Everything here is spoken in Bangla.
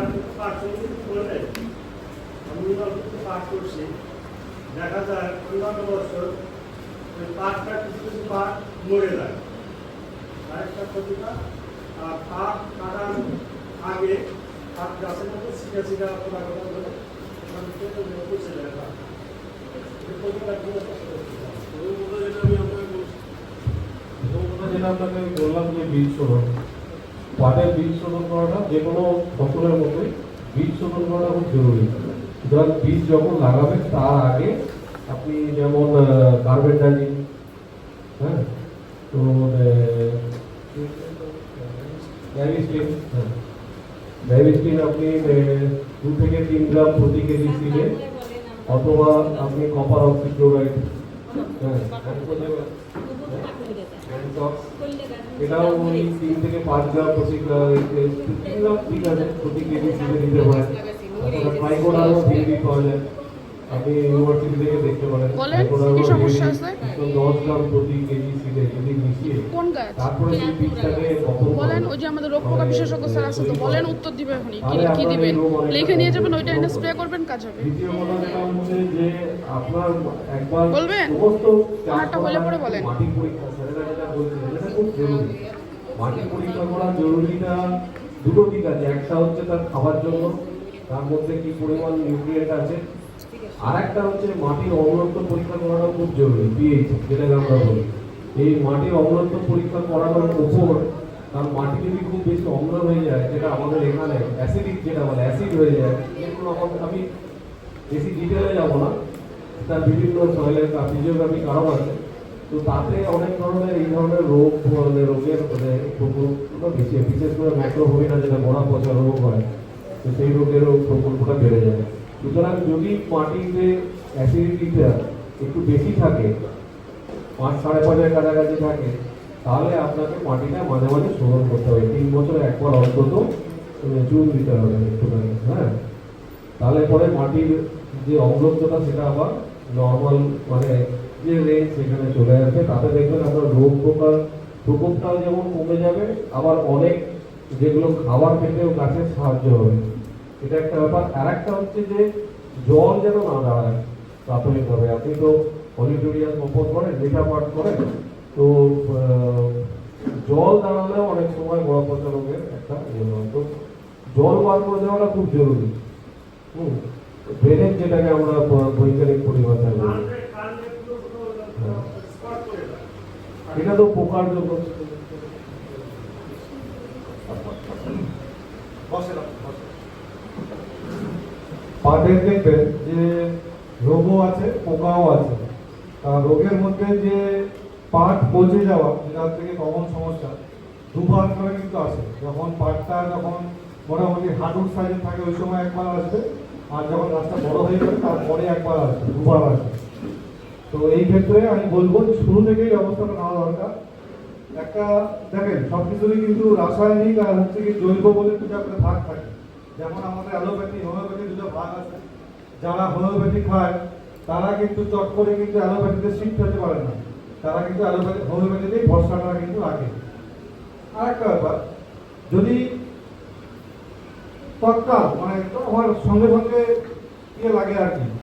আমি পাঠ করছি দেখা যায় অন্যান্য বছর ওই পাঠটা কিছু কিছু পাঠ মরে যায় আরেকটা প্রতিভা আর পাঠ কাটার আগে পাঠ গাছের মধ্যে সিটা সিটা কোনা কোনা করে ওখান থেকে পচে যায় পাঠ যেটা আপনাকে বললাম যে বীজ শোধন। পাটের বীজ শোধন করাটা যে কোনো ফসলের মতোই বীজ শোধন করাটা খুব জরুরি। সুতরাং বীজ যখন লাগাবেন তার আগে আপনি যেমন কার্বেট ডাইজিং হ্যাঁ? তো ডাইভিস্টিন হ্যাঁ। আপনি দু থেকে তিন গ্রাম প্রতি কেজি সিলে অথবা আপনি কপার অক্সিক্লোরাইড এটাও ওই তিন থেকে পাঁচ গ্রাম প্রতি গ্রা- তিন গ্রাম ঠিক আছে প্রতি কেজি সিজে দিতে পারেন তাছাড়া ট্রাইকোডারও ভিডি পাওয়া যায় আপনি ইউনিভার্সিটি থেকে দেখতে পারেন। বলেন, কি সমস্যা আছে? তো দশ গ্রাম প্রতি কেজি সিজে যদি মিশিয়ে কোন গাছ? তারপরে সেই বীজটাকে বলেন ওই যে আমাদের রোগ পোকা বিশেষজ্ঞ স্যার আছে তো বলেন উত্তর দিবে এখনই কি কি দিবেন? লিখে নিয়ে যাবেন ওইটা এনে স্প্রে করবেন কাজ হবে। দ্বিতীয় কথা যেটা হচ্ছে যে আপনার একবার বলবেন? চাষ হলে পরে বলেন। মাটি পরীক্ষা স্যারেরা যেটা বলছেন এটা খুব জরুরি। মাটি পরীক্ষা করা জরুরিটা দুটো দিক আছে। একটা হচ্ছে তার খাবার জন্য তার মধ্যে কি পরিমাণ নিউট্রিয়েন্ট আছে আর একটা হচ্ছে মাটির অম্লত্ব পরীক্ষা করাটা খুব জরুরি পিএইচ যেটাকে আমরা বলি। এই মাটির অম্লত্ব পরীক্ষা করানোর উপর কারণ মাটি যদি খুব বেশি অম্ল হয়ে যায়, যেটা আমাদের এখানে অ্যাসিডিক যেটা বলে অ্যাসিড হয়ে যায়, এগুলো আমি বেশি ডিটেলে যাব না। তার বিভিন্ন সয়েলের ফিজিওগ্রাফি কারণ আছে। তো তাতে অনেক ধরনের, এই ধরনের রোগ রোগের মানে প্রকোপটা বেশি। বিশেষ করে ম্যাক্রোভোমিনা যেটা গোড়া পচা রোগ হয়, তো সেই রোগেরও প্রকল্পটা বেড়ে যায়। সুতরাং যদি মাটিতে অ্যাসিডিটিটা একটু বেশি থাকে, পাঁচ সাড়ে পাঁচের কাছাকাছি থাকে, তাহলে আপনাকে মাটিটা মাঝে মাঝে শোধন করতে হবে। তিন বছরে একবার অন্তত চুন দিতে হবে একটুখানি হ্যাঁ? তাহলে পরে মাটির যে অম্লত্বটা সেটা আবার নর্মাল মানে যে রেঞ্জ সেখানে চলে আসবে। তাতে দেখবেন আপনার রোগ পোকার প্রকোপটাও যেমন কমে যাবে, আবার অনেক যেগুলো খাবার খেতেও গাছের সাহায্য হবে। এটা একটা ব্যাপার। আর একটা হচ্ছে যে, জল যেন না দাঁড়ায় প্রাথমিকভাবে আপনি তো অলিটোরিয়াস কম্পোজ করেন, লেখা পাঠ করেন, তো জল দাঁড়ালেও অনেক সময় বড় পচা রোগের একটা ইয়ে হয়। তো জল বার করে দেওয়াটা খুব জরুরি। হুম? ড্রেনেজ যেটাকে আমরা বৈজ্ঞানিক পরিভাষায় বলি। দেয় এটা তো পোকার জন্য পাটের দেখবেন যে রোগও আছে, পোকাও আছে রোগের মধ্যে যে পাট পচে যাওয়া, যেটা থেকে কমন সমস্যা দুবার করে কিন্তু আসে। যখন পাটটা যখন মোটামুটি হাঁটুর সাইজে থাকে, ওই সময় একবার আসবে, আর যখন গাছটা বড় হয়ে যাবে, তারপরে একবার আসবে, দুবার আসবে। তো এই ক্ষেত্রে আমি বলব শুরু থেকেই ব্যবস্থাটা নেওয়া দরকার। একটা, দেখেন সব কিছুরই কিন্তু রাসায়নিক আর হচ্ছে কি জৈব বলে কিন্তু একটা ভাগ থাকে। যেমন আমাদের অ্যালোপ্যাথি, হোমিওপ্যাথি দুটো ভাগ আছে। যারা হোমিওপ্যাথি খায় তারা কিন্তু চট করে কিন্তু অ্যালোপ্যাথিতে শিফট হতে পারে না। তারা কিন্তু অ্যালোপ্যাথি, হোমিওপ্যাথিতেই ভরসাটা কিন্তু রাখে আর ব্যাপার, যদি তৎকাল মানে আমার সঙ্গে সঙ্গে ইয়ে লাগে আর কি